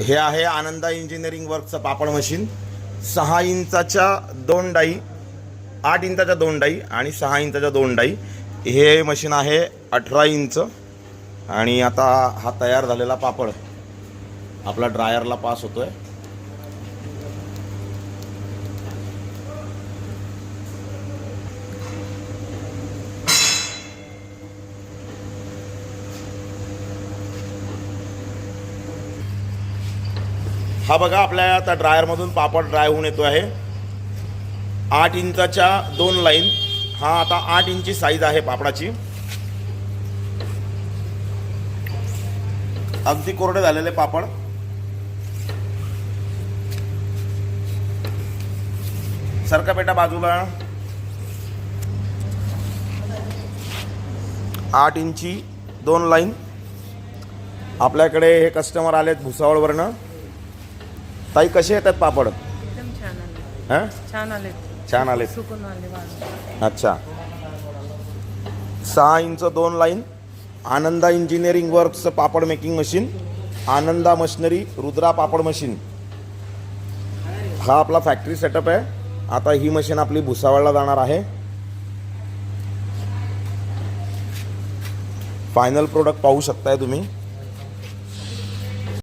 हे आहे आनंदा इंजिनिअरिंग वर्कचं पापड मशीन. सहा इंचाच्या दोन डाई आठ इंचाच्या दोन डाई आणि सहा इंचाच्या दोन डाई. हे मशीन आहे अठरा इंच आणि आता हा तयार झालेला पापड. आपला ड्रायरला पास होतो आहे हा बघा आपल्या आता ड्रायरमधून पापड ड्राय होऊन येतो आहे. आठ इंचाच्या दोन लाईन हा आता आठ इंची साईज आहे पापडाची. अगदी कोरडे झालेले पापड. सरका पेटा बाजूला. आठ इंची दोन लाईन आपल्याकडे हे कस्टमर आलेत भुसावळवरनं. ताई कसे येतात पापड? एकदम छान आले. हां? छान आले. छान सुकून आले अच्छा. सहा इंच दोन line. Ananda engineering वर्क्सचं papad making machine. Ananda machinery Rudra papad machine. हा आपला फॅक्टरी सेटअप आहे. आता ही मशीन आपली भुसावळला जाणार आहे. फायनल प्रोडक्ट पाहू शकताय तुम्ही.